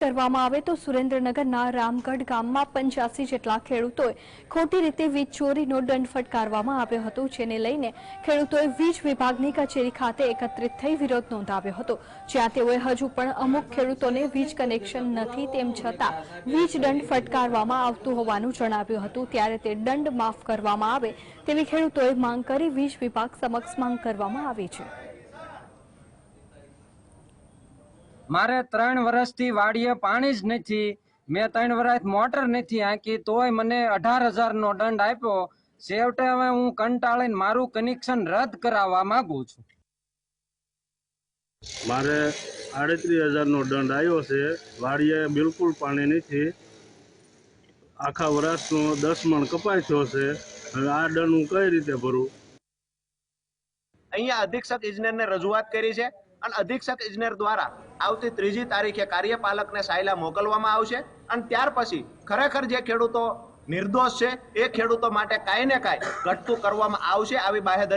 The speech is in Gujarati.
કરવામાં આવે તો સુરેન્દ્રનગરના રામગઢ ગામમાં પંચ્યાસી જેટલા ખેડૂતોએ ખોટી રીતે વીજ ચોરીનો દંડ ફટકારવામાં આવ્યો હતો, જેને લઈને ખેડૂતોએ વીજ વિભાગની કચેરી ખાતે એકત્રિત થઈ વિરોધ નોંધાવ્યો હતો. જ્યાં તેઓએ હજુ પણ અમુક ખેડૂતોને વીજ કનેક્શન નથી, તેમ છતાં વીજ દંડ ફટકારવામાં આવતું હોવાનું જણાવ્યું હતું. ત્યારે તે દંડ માફ કરવામાં આવે તેવી ખેડૂતોએ માંગ કરી વીજ વિભાગ સમક્ષ માંગ કરવામાં આવી છે. મારે ત્રણ વર્ષથી વાડીએ પાણી જ નથી. મેં ત્રણ વર્ષ મોટર નથી આંકી તોય મને અઢાર હજારનો દંડ આપ્યો. છેવટે હવે હું કંટાળીને મારું કનેક્શન રદ કરાવવા માંગુ છું. મારે આડત્રીસ હજારનો દંડ આવ્યો છે. વાડીએ બિલકુલ પાણી નથી. આખા વર્ષનો દસ મણ કપાય થયો છે. હવે આ દંડ હું કઈ રીતે ભરું? અહીંયા અધિક્ષક ઇજનેરને રજૂઆત કરી છે. અને અધિક્ષક ઇજનેર દ્વારા આવતી ત્રીજી તારીખે કાર્યપાલકને સાયલા મોકલવામાં આવશે અને ત્યાર પછી ખરેખર જે ખેડૂતો નિર્દોષ છે એ ખેડૂતો માટે કાંઈ ને કાંઈ ઘટતું કરવામાં આવશે, આવી બાહેધરી